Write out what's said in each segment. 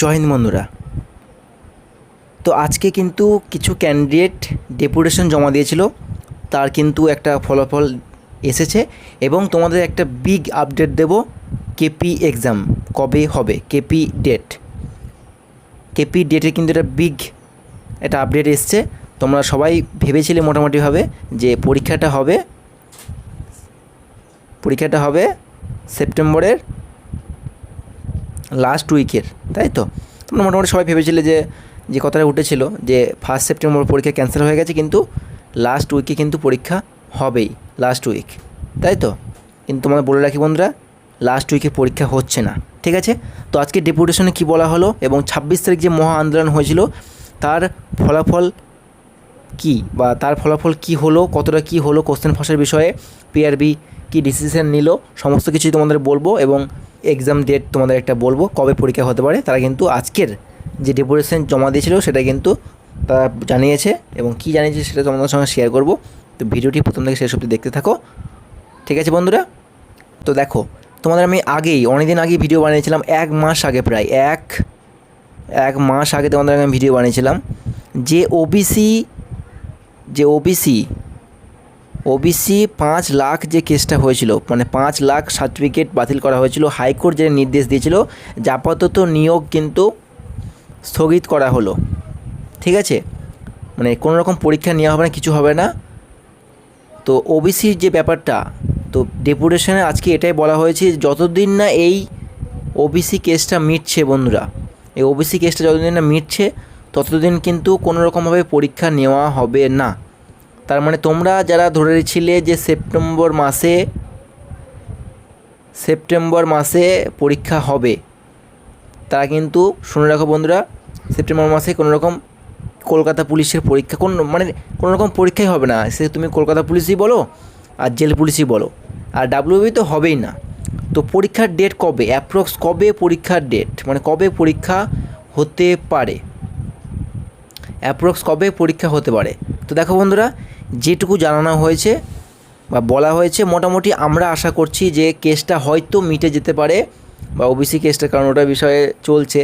জয় হিন্দ বন্ধুরা। তো আজকে কিন্তু কিছু ক্যান্ডিডেট ডেপুটেশন জমা দিয়েছিল, তার কিন্তু একটা ফলাফল এসেছে এবং তোমাদের একটা বিগ আপডেট দেব কেপি এক্সাম কবে হবে কেপি ডেট কেপি ডেটে কিন্তু একটা বিগ একটা আপডেট এসছে, তোমরা সবাই ভেবেছিলে মোটামুটিভাবে যে পরীক্ষাটা হবে পরীক্ষাটা হবে সেপ্টেম্বরের লাস্ট উইকের তাই তো? তোমরা মোটামুটি সবাই ভেবেছিলে যে যে কথাটা উঠেছিল, যে ফার্স্ট সেপ্টেম্বর পরীক্ষা ক্যান্সেল হয়ে গেছে কিন্তু লাস্ট উইকে কিন্তু পরীক্ষা হবেই লাস্ট উইক তাই তো? কিন্তু তোমাদের বলে রাখি বন্ধুরা লাস্ট উইকে পরীক্ষা হচ্ছে না, ঠিক আছে? তো আজকে ডেপুটেশনে কি বলা হলো এবং ছাব্বিশ তারিখ যে মহা আন্দোলন হয়েছিল, তার ফলাফল কি বা তার ফলাফল কি হলো, কতটা কি হলো কোশ্চেন ফাঁসের বিষয়ে পিআরবি কি ডিসিশন নিল, সমস্ত কিছুই তোমাদের বলব এবং এক্সাম ডেট তোমাদের একটা বলব, কবে পরীক্ষা হতে পারে, তারা কিন্তু আজকের যে ডেপুটেশন জমা দিয়েছিল সেটা কিন্তু তারা জানিয়েছে এবং কি জানিয়েছে সেটা তোমাদের সঙ্গে শেয়ার করব। তো ভিডিওটি প্রথম থেকে শেষ অবধি দেখতে থাকো। ঠিক আছে বন্ধুরা? তো দেখো, তোমাদের আমি আগেই, অনেকদিন আগেই ভিডিও বানিয়েছিলাম, এক মাস আগে প্রায়, এক এক মাস আগে তোমাদের আমি ভিডিও বানিয়েছিলাম। যে ওবিসি যে ওবিসি ওবিসি পাঁচ লাখ যে কেসটা হয়েছিল মানে পাঁচ লাখ সার্টিফিকেট বাতিল করা হয়েছিল, হাইকোর্ট যে নির্দেশ দিয়েছিল, যে নিয়োগ কিন্তু স্থগিত করা হলো। ঠিক আছে? মানে কোনো রকম পরীক্ষা নেওয়া হবে না, কিছু হবে না। তো ওবিসির যে ব্যাপারটা, তো ডেপুটেশনে আজকে এটাই বলা হয়েছে যতদিন না এই ওবিসি কেসটা মিটছে বন্ধুরা, এই ওবিসি কেসটা যতদিন না মিটছে, ততদিন কিন্তু কোনো রকমভাবে পরীক্ষা নেওয়া হবে না। তার মানে তোমরা যারা ধরে ছিলে যে সেপ্টেম্বর মাসে সেপ্টেম্বর মাসে পরীক্ষা হবে, তারা কিন্তু, শুনে রাখো বন্ধুরা, সেপ্টেম্বর মাসে কোনো রকম কলকাতা পুলিশের পরীক্ষা, কোন মানে কোনো রকম পরীক্ষাই হবে না। সে তুমি কলকাতা পুলিশই বলো, আর জেল পুলিশই বলো। আর ডাব্লিউবি তো হবেই না। তো পরীক্ষার ডেট কবে? অ্যাপ্রক্স কবে পরীক্ষার ডেট মানে কবে পরীক্ষা হতে পারে? অ্যাপ্রক্স কবে পরীক্ষা হতে পারে? তো দেখো বন্ধুরা যেটুকু জানানো হয়েছে বা বলা হয়েছে, মোটামুটি আমরা আশা করছি যে কেসটা হয়তো মিটে যেতে পারে বা ওবিসি কেসটা, কারণ ওটা বিষয়ে চলছে।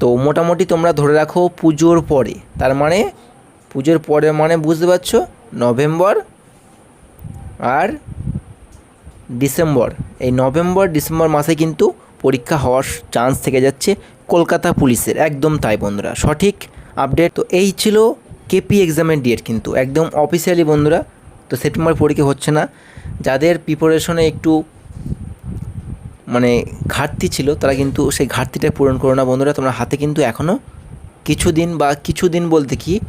তো মোটামুটি তোমরা ধরে রাখো পুজোর পরে, তার মানে পুজোর পরে মানে বুঝতে পারছ? নভেম্বর আর ডিসেম্বর। এই নভেম্বর, ডিসেম্বর মাসে কিন্তু পরীক্ষা হওয়ার চান্স থেকে যাচ্ছে কলকাতা পুলিশের, একদম তাই বন্ধুরা, সঠিক আপডেট। তো এই ছিল কেপি এক্সামের ডেট কিন্তু। একদম অফিসিয়ালি বন্ধুরা, তো সেপ্টেম্বর পরীক্ষা হচ্ছে না। যাদের প্রিপারেশনে একটু মানে ঘাটতি ছিল, তারা কিন্তু সেই ঘাটতিটা পূরণ করো না বন্ধুরা। তোমরা হাতে কিন্তু এখনও কিছুদিন বা কিছুদিন বলতে কি,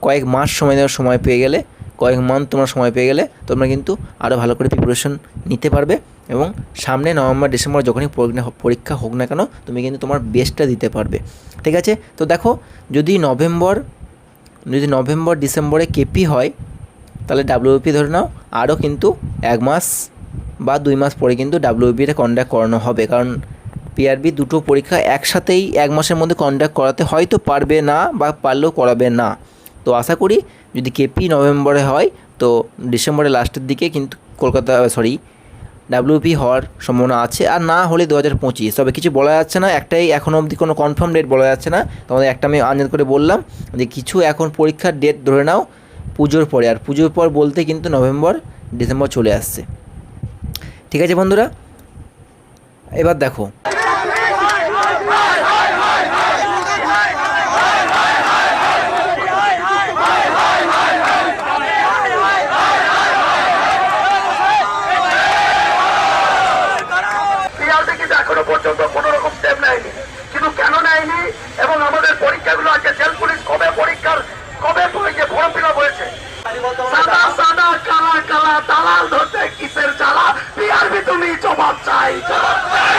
কয়েক মাস সময় দেওয়ার সময় পেয়ে গেলে, কয়েক মান্থ তোমরা সময় পেয়ে গেলে, তোমরা কিন্তু আরও ভালো করে প্রিপারেশন নিতে পারবে। এবং সামনে নভেম্বর, ডিসেম্বর যখনই পরীক্ষা হোক না কেন, তুমি কিন্তু তোমার বেস্টটা দিতে পারবে। ঠিক আছে? তো দেখো, যদি নভেম্বর যদি নভেম্বর, ডিসেম্বরে কেপি হয়, তাহলে ডাব্লিউপি ধরে নাও। আরও কিন্তু এক মাস বা দুই মাস পরে কিন্তু ডাব্লিউপিটা কন্ডাক্ট করানো হবে। কারণ পিআরবি দুটো পরীক্ষা একসাথেই এক মাসের মধ্যে কন্ডাক্ট করাতে হয়তো পারবে না বা পারলেও করাবে না। তো আশা করি যদি কেপি নভেম্বরে হয়, তো ডিসেম্বরের লাস্টের দিকে কিন্তু কলকাতা সরি ডাব্লিউপি হওয়ার সম্ভাবনা আছে, আর না হলে দু হাজার পঁচিশ। তবে কিছু বলা যাচ্ছে না, একটাই এখনও অবধি কোনো কনফার্ম ডেট বলা যাচ্ছে না। তোমাদের একটা আমি আনজাদ করে বললাম যে কিছু এখন পরীক্ষার ডেট ধরে নাও, পুজোর পরে। আর পুজোর পর বলতে কিন্তু নভেম্বর, ডিসেম্বর চলে আসছে। ঠিক আছে বন্ধুরা, এবার দেখো পিয়ালতে কিন্তু এখনও পর্যন্ত কোন রকম স্টেপ নেয়নি কিন্তু কেন নেয়নি এবং আমাদের পরীক্ষাগুলো আজকে জেল পুলিশ কবে পরীক্ষার কবে যে ফর্ম ফিল আপ হয়েছে সাদা সাদা কালা কালা দালাল ধরতে কিসের জ্বালা পিআরবি তুমি জবাব চাই জবাব চাই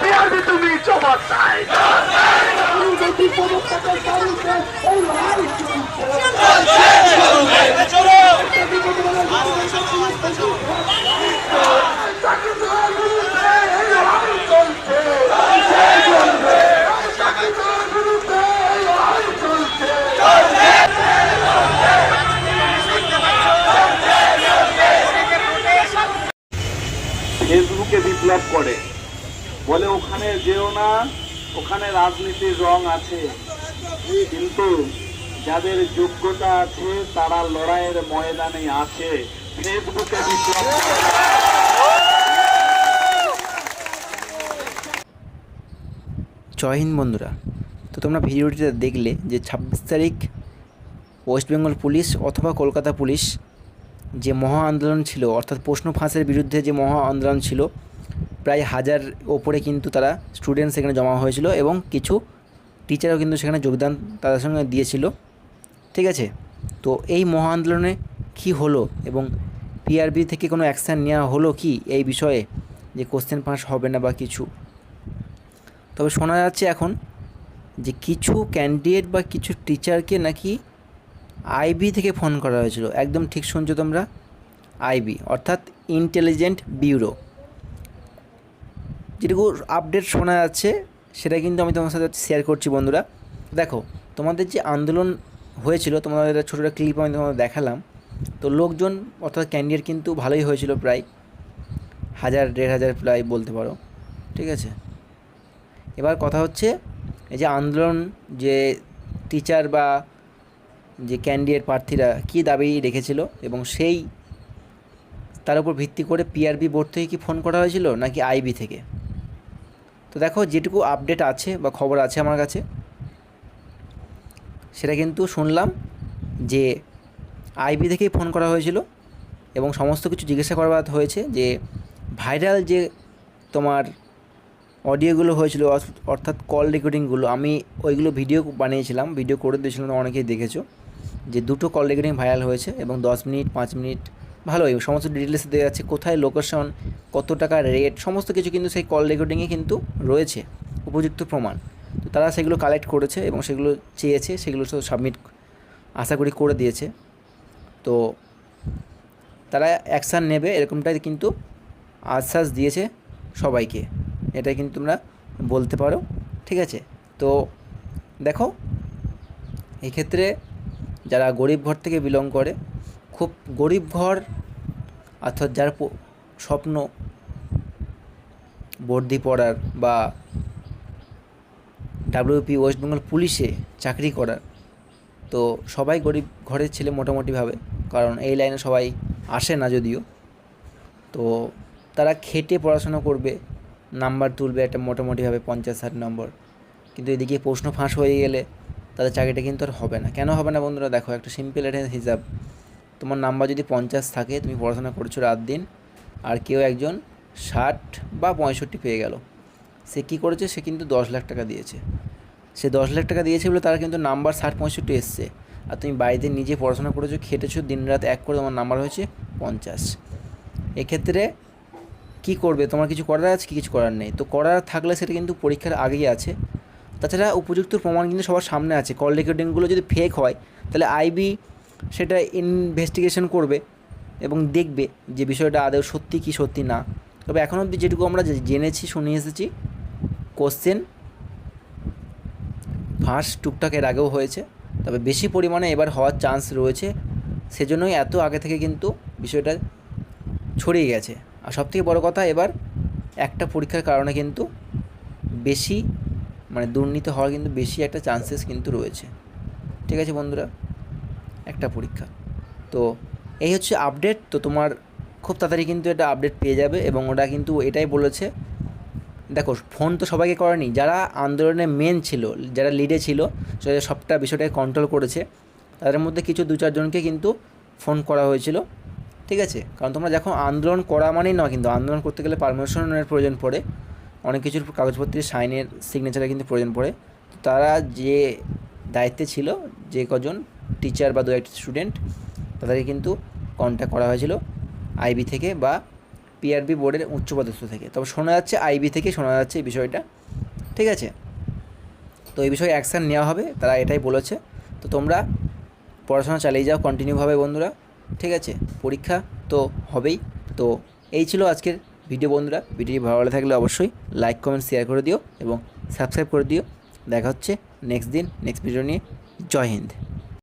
পিআরবি তুমি জবাব চাই জবাব চাই। বিজেপি পদক্ষেপের তারিখে এই লড়াই চলছে। চাকরির বিরুদ্ধে এই লড়াই চলছে। চাকরির বিরুদ্ধে এই লড়াই চলছে। ফেসবুকে বিপ্লব করে। বলে ওখানে যেও না, ওখানে রাজনীতির রং আছে। কিন্তু যাদের যোগ্যতা আছে, তারা লড়াইয়ের ময়দানে আছে। ফেসবুকে বিপ্লব। জয় হিন্দ বন্ধুরা। তো তোমরা ভিডিওটিতে দেখলে যে ছাব্বিশ তারিখ ওয়েস্ট বেঙ্গল পুলিশ অথবা কলকাতা পুলিশ যে মহা আন্দোলন ছিল, অর্থাৎ প্রশ্ন ফাঁসের বিরুদ্ধে যে মহা আন্দোলন ছিল, প্রায় হাজার ওপরে কিন্তু তারা স্টুডেন্ট সেখানে জমা হয়েছিল এবং কিছু টিচারও কিন্তু সেখানে যোগদান তাদের সঙ্গে দিয়েছিল। ঠিক আছে? তো এই মহা আন্দোলনে কী হলো এবং পিআরবি থেকে কোনো অ্যাকশান নেওয়া হলো কি এই বিষয়ে যে কোশ্চেন পাস হবে না বা কিছু? তবে শোনা যাচ্ছে এখন যে কিছু ক্যান্ডিডেট বা কিছু টিচারকে নাকি আইবি থেকে ফোন করা হয়েছিল। একদম ঠিক শুনছো তোমরা? আইবি, অর্থাৎ ইন্টেলিজেন্ট ব্যুরো যেটুকু আপডেট শোনা যাচ্ছে, সেটা কিন্তু আমি তোমার সাথে শেয়ার করছি বন্ধুরা। দেখো, তোমাদের যে আন্দোলন হয়েছিল, তোমাদের ছোটো ক্লিপ আমি তোমাদের দেখালাম। তো লোকজন, অর্থাৎ ক্যান্ডিডেট কিন্তু ভালোই হয়েছিল প্রায়। হাজার, দেড় হাজার প্রায় বলতে পারো। ঠিক আছে? এবার কথা হচ্ছে, এই যে আন্দোলন যে টিচার বা যে ক্যান্ডিডেট প্রার্থীরা কী দাবি রেখেছিল এবং সেই তার উপর ভিত্তি করে পিআরবি বোর্ড থেকে কি ফোন করা হয়েছিল নাকি আইবি থেকে? তো দেখো, যেটুকু আপডেট আছে বা খবর আছে আমার কাছে, সেটা কিন্তু শুনলাম যে আইবি থেকেই ফোন করা হয়েছিল এবং সমস্ত কিছু জিজ্ঞাসা করা হয়েছে যে ভাইরাল যে তোমার অডিওগুলো হয়েছিল, অর্থাৎ কল রেকর্ডিংগুলো আমি ওইগুলো ভিডিও বানিয়েছিলাম ভিডিও করে দিয়েছিলাম অনেকেই দেখেছ। যে দুটো কল রেকর্ডিং ভাইরাল হয়েছে এবং দশ মিনিট, পাঁচ মিনিট ভালোই সমস্ত ডিটেলস দেওয়া যাচ্ছে কোথায় লোকেশন কত টাকা রেট সমস্ত কিছু কিন্তু সেই কল রেকর্ডিংয়ে কিন্তু রয়েছে, উপযুক্ত প্রমাণ। তো তারা সেগুলো কালেক্ট করেছে এবং সেগুলো চেয়েছে, সেগুলো সব সাবমিট আশা করি করে দিয়েছে। তো তারা অ্যাকশান নেবে, এরকমটাই কিন্তু আশ্বাস দিয়েছে সবাইকে। এটা কিন্তু তোমরা বলতে পারো, ঠিক আছে? তো দেখো এই ক্ষেত্রে যারা গরিব ঘর থেকে বিলং করে, খুব গরিব ঘর অর্থাৎ যার স্বপ্ন বর্দি পড়ার বা ডাব্লিউপি ওয়েস্ট বেঙ্গল পুলিশে চাকরি করার, তো সবাই গরিব ঘরের ছেলে মোটামুটিভাবে, কারণ এই লাইনে সবাই আসে না যদিও। তো তারা খেটে পড়াশোনা করবে নাম্বার তুলবে একটা মোটামুটিভাবে পঞ্চাশ ষাট নম্বর কিন্তু এদিকে প্রশ্ন ফাঁস হয়ে গেলে তাদের চাকরিটা কিন্তু আর হবে না। কেন হবে না বন্ধুরা? দেখো, একটা সিম্পল একটা হিসাব। তোমার নাম্বার যদি পঞ্চাশ থাকে, তুমি পড়াশোনা করছ রাত দিন, আর কেউ একজন ষাট বা পঁয়ষট্টি পেয়ে গেল। সে কী করেছে? সে কিন্তু দশ লাখ টাকা দিয়েছে। সে দশ লাখ টাকা দিয়েছে বলে তারা কিন্তু নাম্বার ষাট, পঁয়ষট্টি এসছে। আর তুমি বাড়িতে নিজে পড়াশোনা করেছ, খেটেছো দিন রাত এক করে তোমার নাম্বার হয়েছে পঞ্চাশ। এক্ষেত্রে কি করবে? তোমার কিছু করার আছে, কি কিছু করার নেই? তো করার থাকলে সেটা কিন্তু পরীক্ষার আগেই আছে। তাছাড়া উপযুক্ত প্রমাণ কিন্তু সবার সামনে আছে। কল রেকর্ডিংগুলো যদি ফেক হয়, তাহলে আইবি সেটা ইনভেস্টিগেশন করবে এবং দেখবে যে বিষয়টা আদৌ সত্যি কি সত্যি না। তবে এখন অবধি যেটুকু আমরা জেনেছি, শুনে এসেছি কোশ্চেন ফাঁস টুকটাক এর আগেও হয়েছে, তবে বেশি পরিমাণে এবার হওয়ার চান্স রয়েছে। সেজন্যই এত আগে থেকে কিন্তু বিষয়টা ছড়িয়ে গেছে। আর সবথেকে বড় কথা, এবার একটা পরীক্ষার কারণে কিন্তু বেশি মানে দুর্নীতি হওয়ার কিন্তু বেশি একটা চান্সেস কিন্তু রয়েছে। ঠিক আছে বন্ধুরা? একটা পরীক্ষা। তো এই হচ্ছে আপডেট তো তোমার খুব তাড়াতাড়ি কিন্তু এটা আপডেট পেয়ে যাবে এবং ওটা কিন্তু এটাই বলেছে। দেখো ফোন তো সবাইকে করেনি। যারা আন্দোলনে মেন ছিল, যারা লিডে ছিল, যারা সবটা বিষয়টাকে কন্ট্রোল করেছে, তাদের মধ্যে কিছু দু চারজনকে কিন্তু ফোন করা হয়েছিল। ঠিক আছে? কারণ তোমরা যখন আন্দোলন করা মানেই নয় কিন্তু আন্দোলন করতে গেলে পারমিশনের প্রয়োজন পড়ে। অনেক কিছুর কাগজপত্রের সাইনের সিগনেচারের কিন্তু প্রয়োজন পড়ে। তারা যে দায়িত্বে ছিল, যে কজন টিচার বা দু একটি স্টুডেন্ট তাদেরকে কিন্তু কন্ট্যাক্ট করা হয়েছিল আইবি থেকে বা পিআরবি বোর্ডের উচ্চপদস্থ থেকে। তবে শোনা যাচ্ছে আইবি থেকে শোনা যাচ্ছে এই বিষয়টা। ঠিক আছে? তো এই বিষয়ে অ্যাকশান নেওয়া হবে, তারা এটাই বলেছে। তো তোমরা পড়াশোনা চালিয়ে যাও কন্টিনিউভাবে বন্ধুরা। ঠিক আছে? পরীক্ষা তো হবেই। তো এই ছিল আজকের ভিডিও বন্ধুরা, ভিডিওটি ভালো থাকলে অবশ্যই লাইক কমেন্ট শেয়ার করে দিও এবং সাবস্ক্রাইব করে দিও। দেখা হচ্ছে নেক্সট দিন নেক্সট ভিডিও নিয়ে। জয় হিন্দ।